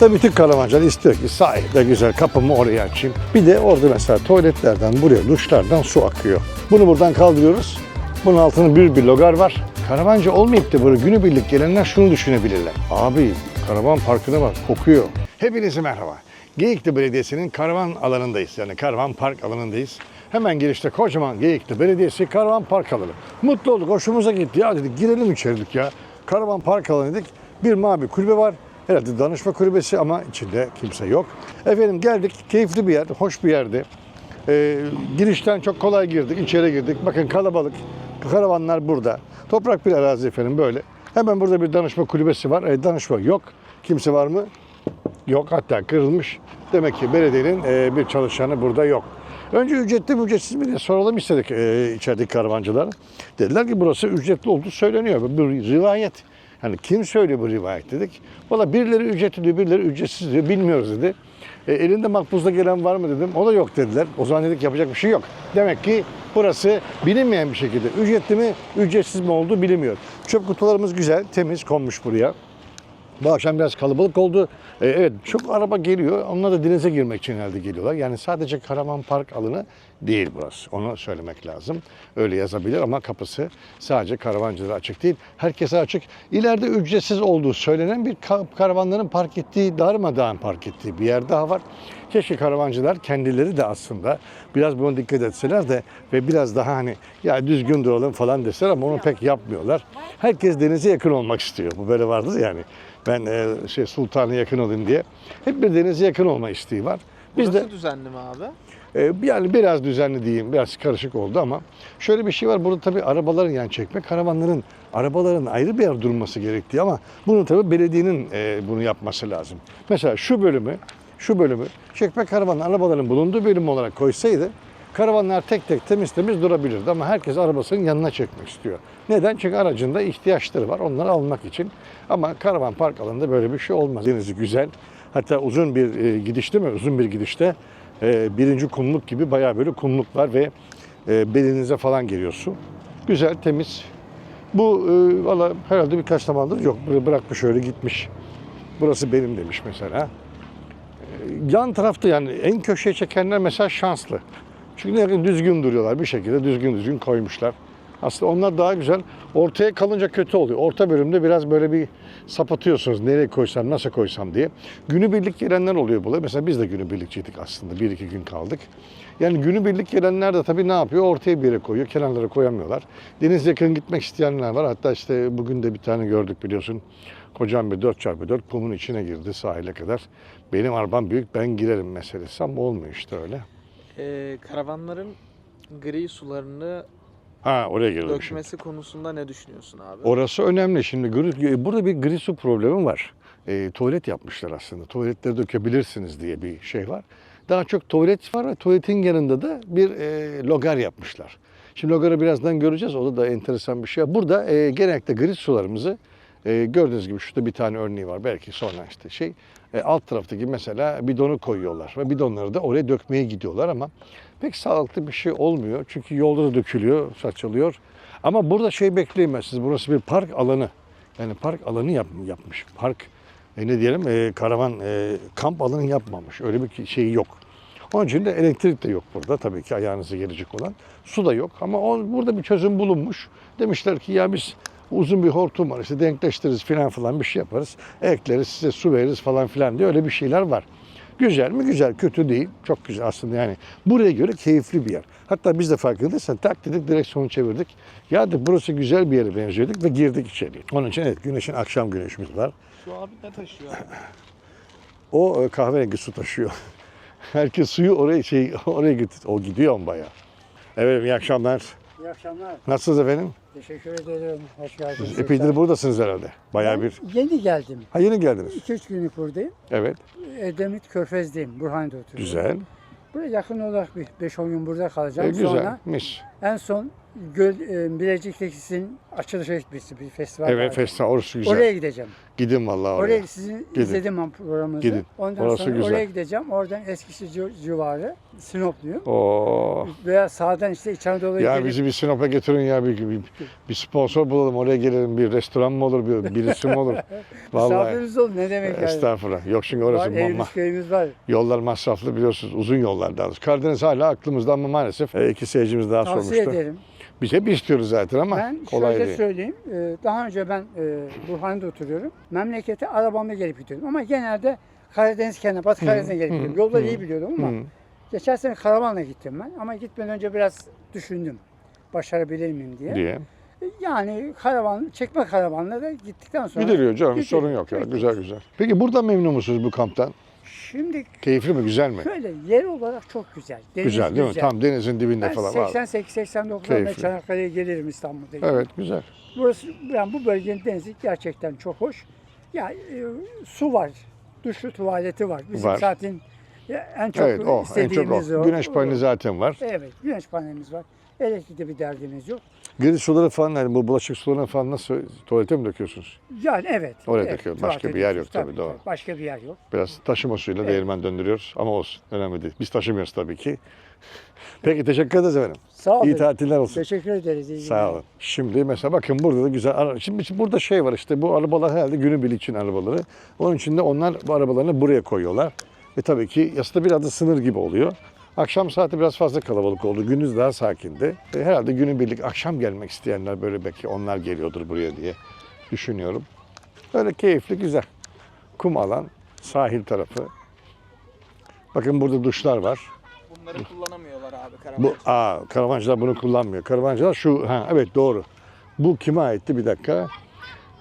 Tabii bütün karavancılar istiyor ki sahilde güzel kapımı oraya açayım. Bir de orada mesela tuvaletlerden buraya duşlardan su akıyor. Bunu buradan kaldırıyoruz. Bunun altında bir bir logar var. Karavancı olmayıp da böyle günübirlik gelenler şunu düşünebilirler. Abi karavan parkına bak kokuyor. Hepinize merhaba. Geyikli Belediyesi'nin karavan alanındayız. Yani karavan park alanındayız. Hemen girişte kocaman Geyikli Belediyesi karavan park alanı. Mutlu olduk, hoşumuza gitti. Ya dedik girelim içerilik ya. Karavan park alanı dedik. Bir mavi kulübe var. Herhalde danışma kulübesi ama içinde kimse yok. Efendim geldik. Keyifli bir yer, hoş bir yerde. Ee, girişten çok kolay girdik, içeri girdik. Bakın kalabalık. Karavanlar burada. Toprak bir arazi efendim böyle. Hemen burada bir danışma kulübesi var. E, danışma yok. Kimse var mı? Yok hatta kırılmış. Demek ki belediyenin e, bir çalışanı burada yok. Önce ücretli mi ücretsiz mi diye soralım istedik e, içerideki karavancılara. Dediler ki burası ücretli olduğu söyleniyor. Bu bir rivayet. Hani kim söylüyor bu rivayet dedik. Valla birileri ücretli diyor, birileri ücretsiz diyor. Bilmiyoruz dedi. E, elinde makbuzda gelen var mı dedim. O da yok dediler. O zaman dedik yapacak bir şey yok. Demek ki burası bilinmeyen bir şekilde ücretli mi, ücretsiz mi olduğu bilinmiyor. Çöp kutularımız güzel, temiz konmuş buraya. Bu akşam biraz kalabalık oldu. Ee, evet çok araba geliyor. Onlar da denize girmek için herhalde geliyorlar. Yani sadece karavan park alanı değil burası. Onu söylemek lazım. Öyle yazabilir ama kapısı sadece karavancılara açık değil. Herkese açık. İleride ücretsiz olduğu söylenen bir ka- karavanların park ettiği, darmadağın park ettiği bir yer daha var. Keşke karavancılar kendileri de aslında biraz buna dikkat etseler de ve biraz daha hani ya düzgün duralım falan deseler ama onu pek yapmıyorlar. Herkes denize yakın olmak istiyor. Bu böyle vardır yani. Ben e, şey sultana yakın olayım diye. Hep bir denize yakın olma isteği var. Biz Burası de düzenli mi abi? e, yani biraz düzenli diyeyim, biraz karışık oldu ama şöyle bir şey var. Burada tabii arabaların yani çekme karavanların arabaların ayrı bir yer durması gerektiği ama bunu tabii belediyenin e, bunu yapması lazım. Mesela şu bölümü, şu bölümü çekme karavan arabaların bulunduğu bölüm olarak koysaydı karavanlar tek tek temiz temiz durabilirdi ama herkes arabasının yanına çekmek istiyor. Neden? Çünkü aracında ihtiyaçları var onları almak için. Ama karavan park alanında böyle bir şey olmaz. Denizi güzel. Hatta uzun bir e, gidiş değil mi? Uzun bir gidişte e, birinci kumluk gibi bayağı böyle kumluk var ve e, belinize falan geliyor. Güzel, temiz. Bu e, valla herhalde birkaç zamandır yok. Bıra- Bırakmış öyle gitmiş. Burası benim demiş mesela. E, yan tarafta yani en köşeye çekenler mesela şanslı. Çünkü düzgün duruyorlar bir şekilde düzgün düzgün koymuşlar. Aslında onlar daha güzel. Ortaya kalınca kötü oluyor. Orta bölümde biraz böyle bir sapatıyorsunuz. Nereye koysam, nasıl koysam diye. Günübirlik gelenler oluyor burada. Mesela biz de günübirlikçiydik aslında. Bir iki gün kaldık. Yani günübirlik gelenler de tabii ne yapıyor? Ortaya bir yere koyuyor. Kenarlara koyamıyorlar. Deniz yakın gitmek isteyenler var. Hatta işte bugün de bir tane gördük biliyorsun. Kocam bir 4x4 kumun içine girdi sahile kadar. Benim arabam büyük ben girerim meselesi ama olmuyor işte öyle. Ee, karavanların gri sularını Ha oraya girdim şimdi. dökmesi konusunda ne düşünüyorsun abi? Orası önemli. Şimdi gri- burada bir gri su problemi var. E, tuvalet yapmışlar aslında. Tuvaletleri dökebilirsiniz diye bir şey var. Daha çok tuvalet var ve tuvaletin yanında da bir e, logar yapmışlar. Şimdi logarı birazdan göreceğiz. O da, da enteresan bir şey. Burada e, genellikle gri sularımızı e, gördüğünüz gibi şurada bir tane örneği var. Belki sonra işte şey e, alt taraftaki mesela bidonu koyuyorlar ve bidonları da oraya dökmeye gidiyorlar ama pek sağlıklı bir şey olmuyor. Çünkü yolda da dökülüyor, saçılıyor. Ama burada şey bekleyemezsiniz. Burası bir park alanı. Yani park alanı yap, yapmış. Park e, ne diyelim e, karavan e, kamp alanı yapmamış. Öyle bir şeyi yok. Onun için de elektrik de yok burada tabii ki ayağınıza gelecek olan. Su da yok ama o, burada bir çözüm bulunmuş. Demişler ki ya biz uzun bir hortum var işte denkleştiririz filan falan bir şey yaparız. Ekleriz size su veririz falan filan diye öyle bir şeyler var. Güzel mi? Güzel. Kötü değil. Çok güzel aslında yani. Buraya göre keyifli bir yer. Hatta biz de farkındaysan tak dedik direksiyonu çevirdik. Ya da burası güzel bir yere benziyorduk ve girdik içeriye. Onun için evet güneşin akşam güneşimiz var. Şu abi ne taşıyor abi? O e, kahverengi su taşıyor. Herkes suyu oraya şey oraya götür. O gidiyor ama bayağı. Evet iyi akşamlar. İyi akşamlar. Nasılsınız efendim? Teşekkür ederim. Hoş geldiniz. Epeydir buradasınız herhalde. Bayağı bir. Yeni geldim. Ha yeni geldiniz. 2-3 günlük buradayım. Evet. Edemit Körfez'deyim. Burhan'da oturuyorum. Güzel. Buraya yakın olarak bir 5-10 gün burada E, kalacağım. güzel. Sonra en son Göl, e, Bilecik'tekisinin açılış etmesi bir festival Evet festival orası güzel. Oraya gideceğim. Gidin vallahi oraya. Oraya sizin izledim ben programınızı. Gidin. Ondan Orası sonra güzel. oraya gideceğim. Oradan Eskişehir ci- civarı. Sinopluyum. Oo. Veya sağdan işte İç Anadolu'ya Ya gelip bizi bir Sinop'a getirin ya bir, bir, bir sponsor bulalım oraya gelelim bir restoran mı olur bir birisi mi olur? Vallahi misafiriniz olun. Ne demek yani? estağfurullah. Yok orası Var, mamma. evimiz köyümüz var. Yollar masraflı biliyorsunuz uzun yollar daha doğrusu. Karadeniz hala aklımızda ama maalesef e, iki seyircimiz daha Tavsiye sormuştu. ederim. Biz hep istiyoruz zaten ama Ben kolay şöyle değil. söyleyeyim. e, Daha önce ben e, Burhan'da oturuyorum. Memlekete arabamla gelip gidiyordum. Ama genelde Karadeniz kenarı, Batı Karadeniz'e gelip gidiyordum. Yolları iyi biliyordum ama geçen sene karavanla gittim ben. Ama gitmeden önce biraz düşündüm. Başarabilir miyim diye. diye. Yani karavan, çekme karavanla da gittikten sonra. Gidiliyor canım Gidiyor. sorun yok ya güzel güzel. Peki burada memnun musunuz bu kamptan? Şimdi Keyifli mi güzel mi? şöyle yer olarak çok güzel. Deniz Güzel değil mi? Tam denizin dibinde Ben falan var. 88-89'da Keyifli. Çanakkale'ye gelirim İstanbul'da. Evet güzel. Burası, yani bu bölgenin denizi gerçekten çok hoş. Ya e, su var, duşu, tuvaleti var. Bizim Var. zaten ya, en çok Evet o en çok istediğimiz o. o. Güneş paneli zaten var. Evet, güneş panelimiz var. Elektrikte bir derdimiz yok. Gri suları falan yani bu bulaşık sularını falan nasıl tuvalete mi döküyorsunuz? Yani evet. Oraya evet, döküyoruz. Başka bir yer yok tabii, doğru. Başka bir yer yok. Biraz taşıma suyuyla Evet. değirmen döndürüyoruz ama olsun önemli değil. Biz taşımıyoruz tabii ki. Peki teşekkür ederiz efendim. Sağ olun. İyi tatiller olsun. Teşekkür ederiz. iyi Sağ olun. Şimdi mesela bakın burada da güzel. Şimdi burada şey var işte bu arabalar herhalde günübirlik için arabaları. Onun için de onlar bu arabalarını buraya koyuyorlar. Ve tabii ki aslında biraz da sınır gibi oluyor. Akşam saati biraz fazla kalabalık oldu. Gündüz daha sakindi. E, herhalde günübirlik akşam gelmek isteyenler böyle belki onlar geliyordur buraya diye düşünüyorum. Öyle keyifli güzel. Kum alan, sahil tarafı. Bakın burada duşlar var. Bunları kullanamıyorlar abi Bu karavancı. aa karavancılar bunu kullanmıyor. Karavancılar şu ha evet doğru. Bu kime aitti bir dakika?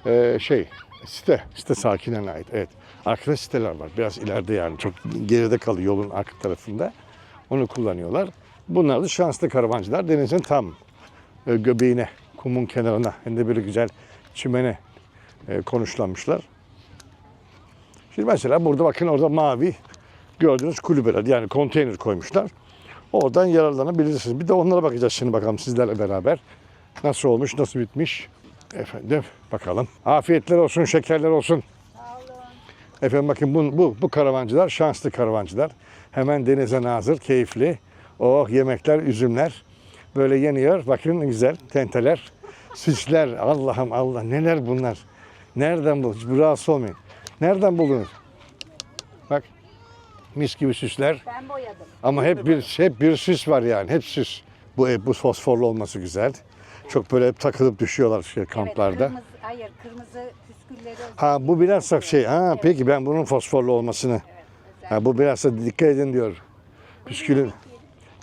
Ee, şey site site sakinlerine ait. Evet. Arkada siteler var. Biraz ileride yani çok geride kalıyor yolun arka tarafında. Onu kullanıyorlar. Bunlar da şanslı karavancılar. Denizin tam e, göbeğine, kumun kenarına hem de böyle güzel çimene e, konuşlanmışlar. Şimdi mesela burada bakın orada mavi gördüğünüz kulübeler yani konteyner koymuşlar. Oradan yararlanabilirsiniz. Bir de onlara bakacağız şimdi bakalım sizlerle beraber. Nasıl olmuş, nasıl bitmiş. Efendim bakalım. Afiyetler olsun, şekerler olsun. Efendim bakın bu, bu, bu karavancılar şanslı karavancılar. Hemen denize nazır, keyifli. Oh yemekler, üzümler. Böyle yeniyor. Bakın güzel tenteler. Süsler. Allah'ım Allah neler bunlar. Nereden? Hiç rahatsız olmayın. Nereden buldunuz? Bak mis gibi süsler. Ben boyadım. Ama hep bir hep bir süs var yani. Hep süs. Bu bu fosforlu olması güzel. Çok böyle hep takılıp düşüyorlar şey kamplarda. Evet, kırmızı, hayır kırmızı püskülleri Ha bu biraz şey. Ha peki ben bunun fosforlu olmasını. Ha bu biraz da dikkat edin diyor. Püskülün.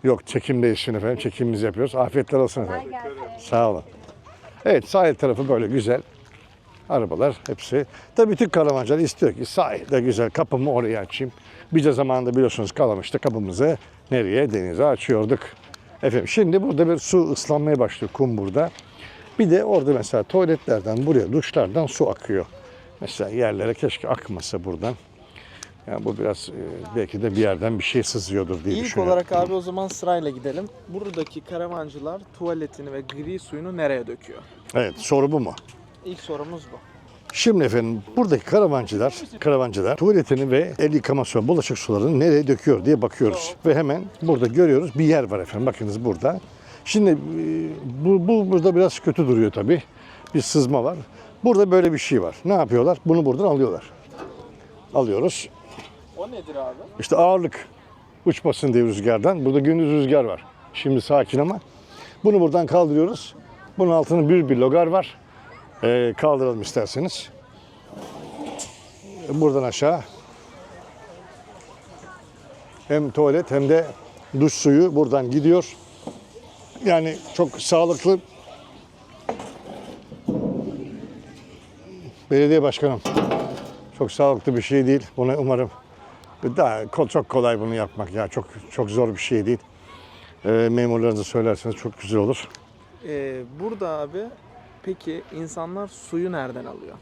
Yok çekimdeyiz şimdi efendim. Çekimimizi yapıyoruz. Afiyetler olsun efendim. Sağ olun. Evet sahil tarafı böyle güzel. Arabalar hepsi. Tabii bütün karavancılar istiyor ki sahilde güzel kapımı oraya açayım. De zamanında biliyorsunuz Kalamış'ta kapımızı nereye? Denize açıyorduk. Efendim şimdi burada bir su ıslanmaya başlıyor kum burada. Bir de orada mesela tuvaletlerden buraya duşlardan su akıyor. Mesela yerlere keşke akmasa buradan. Yani bu biraz e, belki de bir yerden bir şey sızıyordur diye İlk düşünüyorum. olarak abi o zaman sırayla gidelim. Buradaki karavancılar tuvaletini ve gri suyunu nereye döküyor? Evet soru bu mu? İlk sorumuz bu. Şimdi efendim buradaki karavancılar, karavancılar tuvaletini ve el yıkama suyu, bulaşık sularını nereye döküyor diye bakıyoruz. Ve hemen burada görüyoruz bir yer var efendim. Bakınız burada. Şimdi e, bu, bu burada biraz kötü duruyor tabii. Bir sızma var. Burada böyle bir şey var. Ne yapıyorlar? Bunu buradan alıyorlar. Alıyoruz. O nedir abi? İşte ağırlık uçmasın diye rüzgardan. Burada gündüz rüzgar var. Şimdi sakin ama. Bunu buradan kaldırıyoruz. Bunun altında bir bir logar var. Ee, kaldıralım isterseniz. Buradan aşağı. Hem tuvalet hem de duş suyu buradan gidiyor. Yani çok sağlıklı. Belediye başkanım. Çok sağlıklı bir şey değil. Bunu umarım daha çok kolay bunu yapmak ya çok çok zor bir şey değil. Ee, memurlarınıza söylerseniz çok güzel olur. Ee, burada abi peki insanlar suyu nereden alıyor?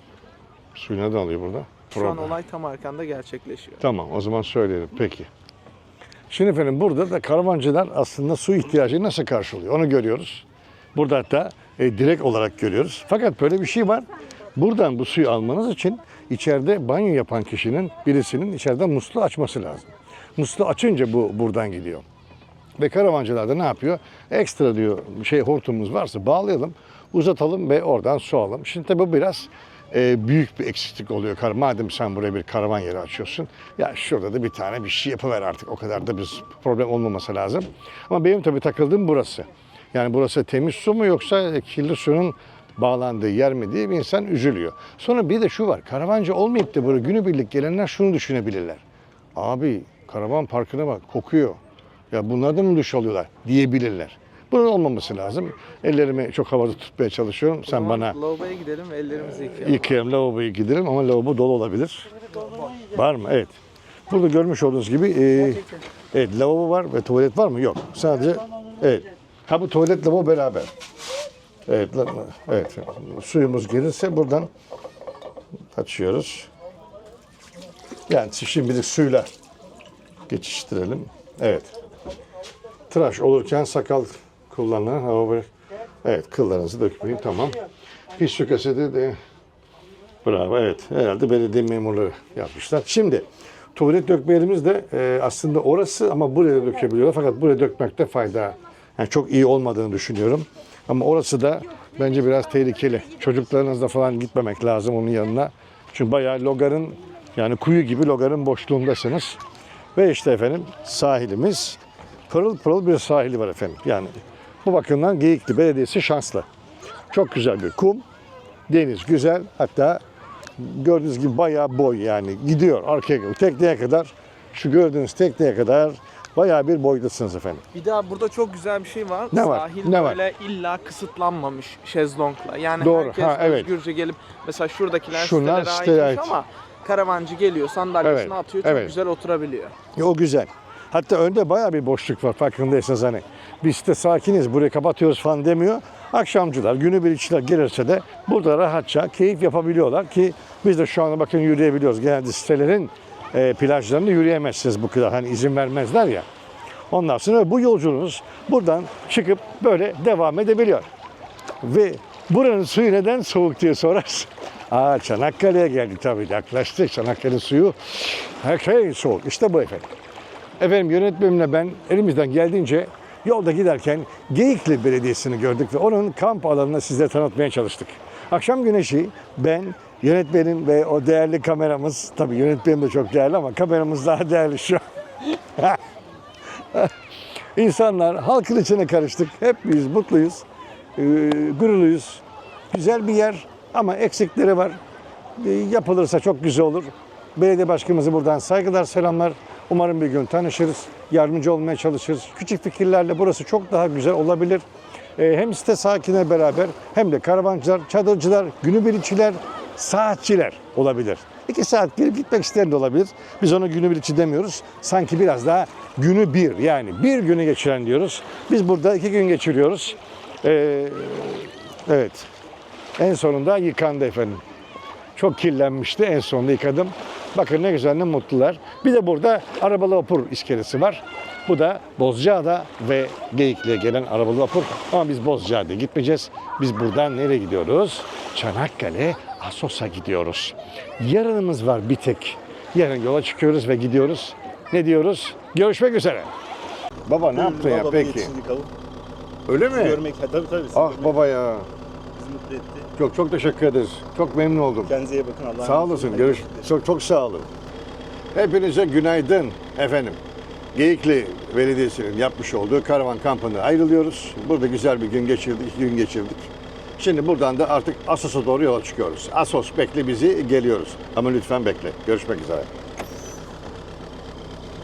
Suyu nereden alıyor burada? Şu an Problem. olay tam arkanda gerçekleşiyor. Tamam o zaman söyleyelim peki. Şimdi efendim burada da karavancılar aslında su ihtiyacını nasıl karşılıyor onu görüyoruz. Burada hatta e, direkt olarak görüyoruz. Fakat böyle bir şey var. Buradan bu suyu almanız için içeride banyo yapan kişinin birisinin içeriden musluğu açması lazım. Musluğu açınca bu buradan gidiyor. Ve karavancılar da ne yapıyor? Ekstra diyor şey hortumumuz varsa bağlayalım, uzatalım ve oradan su alalım. Şimdi tabii bu biraz e, büyük bir eksiklik oluyor. Kar- Madem sen buraya bir karavan yeri açıyorsun, ya şurada da bir tane bir şey yapıver artık. O kadar da bir problem olmaması lazım. Ama benim tabii takıldığım burası. Yani burası temiz su mu yoksa kirli suyun bağlandığı yer mi diye bir insan üzülüyor. Sonra bir de şu var, karavancı olmayıp da böyle günübirlik gelenler şunu düşünebilirler. Abi karavan parkına bak kokuyor. Ya bunlardan mı duş alıyorlar diyebilirler. Bunun olmaması lazım. Ellerimi çok havada tutmaya çalışıyorum. Sen Tamam, bana lavaboya gidelim ve ellerimizi yıkayalım. yıkayalım, lavaboya gidelim ama lavabo dolu olabilir. Var mı? Evet. Burada görmüş olduğunuz gibi e, evet lavabo var ve tuvalet var mı? Yok. Sadece evet. Ha bu tuvalet lavabo beraber. Evet, evet. Suyumuz gelirse buradan açıyoruz. Yani şimdilik suyla geçiştirelim. Evet. Tıraş olurken sakal kullanın. Lavabo. Evet, kıllarınızı dökmeyin. Tamam. Pis su kaseti de Bravo evet. Herhalde belediye memurları yapmışlar. Şimdi tuvalet dökme yerimiz de e, aslında orası ama buraya dökebiliyorlar. Fakat buraya dökmekte fayda yani çok iyi olmadığını düşünüyorum. Ama orası da bence biraz tehlikeli. Çocuklarınızla falan gitmemek lazım onun yanına. Çünkü bayağı logarın yani kuyu gibi logarın boşluğundasınız. Ve işte efendim sahilimiz pırıl pırıl bir sahili var efendim. Yani bu bakımdan Geyikli Belediyesi şanslı. Çok güzel bir kum. Deniz güzel. Hatta gördüğünüz gibi bayağı boy yani gidiyor arkaya tekneye kadar şu gördüğünüz tekneye kadar bayağı bir boydasınız efendim. Bir daha burada çok güzel bir şey var. Ne var? Sahil Ne var? böyle illa kısıtlanmamış şezlongla. Yani Doğru, herkes ha, evet. özgürce gelip mesela şuradakiler Şunlar sitelere aitmiş ait. ama karavancı geliyor sandalyesini Evet, atıyor çok evet. güzel oturabiliyor. E, O güzel. Hatta önde bayağı bir boşluk var farkındaysanız hani. Biz de sakiniz burayı kapatıyoruz falan demiyor. Akşamcılar, günübirlikçiler gelirse de burada rahatça keyif yapabiliyorlar ki biz de şu anda bakın yürüyebiliyoruz. Genelde sitelerin e, plajlarında yürüyemezsiniz bu kadar. Hani izin vermezler ya. Ondan sonra bu yolculuğunuz buradan çıkıp böyle devam edebiliyor. Ve buranın suyu neden soğuk diye sorarsın. Aa Çanakkale'ye geldik tabii yaklaştık. Çanakkale suyu her şey soğuk. İşte bu efendim. Efendim yönetmenimle ben elimizden geldiğince yolda giderken Geyikli Belediyesi'ni gördük ve onun kamp alanını size tanıtmaya çalıştık. Akşam güneşi ben, yönetmenim ve o değerli kameramız, tabii yönetmenim de çok değerli ama kameramız daha değerli şu an. İnsanlar halkın içine karıştık. Hep biz mutluyuz, ee, gururluyuz. Güzel bir yer ama eksikleri var. Ee, yapılırsa çok güzel olur. Belediye başkanımızı buradan saygılar, selamlar. Umarım bir gün tanışırız, yardımcı olmaya çalışırız. Küçük fikirlerle burası çok daha güzel olabilir. Ee, hem site sakine beraber hem de karavancılar, çadırcılar, günübirlikçiler, saatçiler olabilir. İki saat gelip gitmek isteyen de olabilir. Biz ona günübirlikçi demiyoruz. Sanki biraz daha günü bir yani bir günü geçiren diyoruz. Biz burada iki gün geçiriyoruz. Ee, evet. En sonunda yıkandı efendim. Çok kirlenmişti. En sonunda yıkadım. Bakın ne güzel ne mutlular. Bir de burada arabalı vapur iskelesi var. Bu da Bozcaada ve Geyikli'ye gelen arabalı vapur. Ama biz Bozcaada'ya gitmeyeceğiz. Biz buradan nereye gidiyoruz? Çanakkale, Asos'a gidiyoruz. Yarınımız var bir tek. Yarın yola çıkıyoruz ve gidiyoruz. Ne diyoruz? Görüşmek üzere. Baba ne yaptın ya peki? Öyle mi? Görmek, tabii tabii. Ah baba ya. Mutlu etti. Çok çok teşekkür ederiz. Çok memnun oldum. Kendinize iyi bakın. Allah'a Sağ olasın. Görüş çok çok sağ olun. Hepinize günaydın efendim. Geyikli Belediyesi'nin yapmış olduğu karavan kampına ayrılıyoruz. Burada güzel bir gün geçirdik, iki gün geçirdik. Şimdi buradan da artık Asos'a doğru yola çıkıyoruz. Asos bekle bizi, geliyoruz. Ama lütfen bekle. Görüşmek üzere.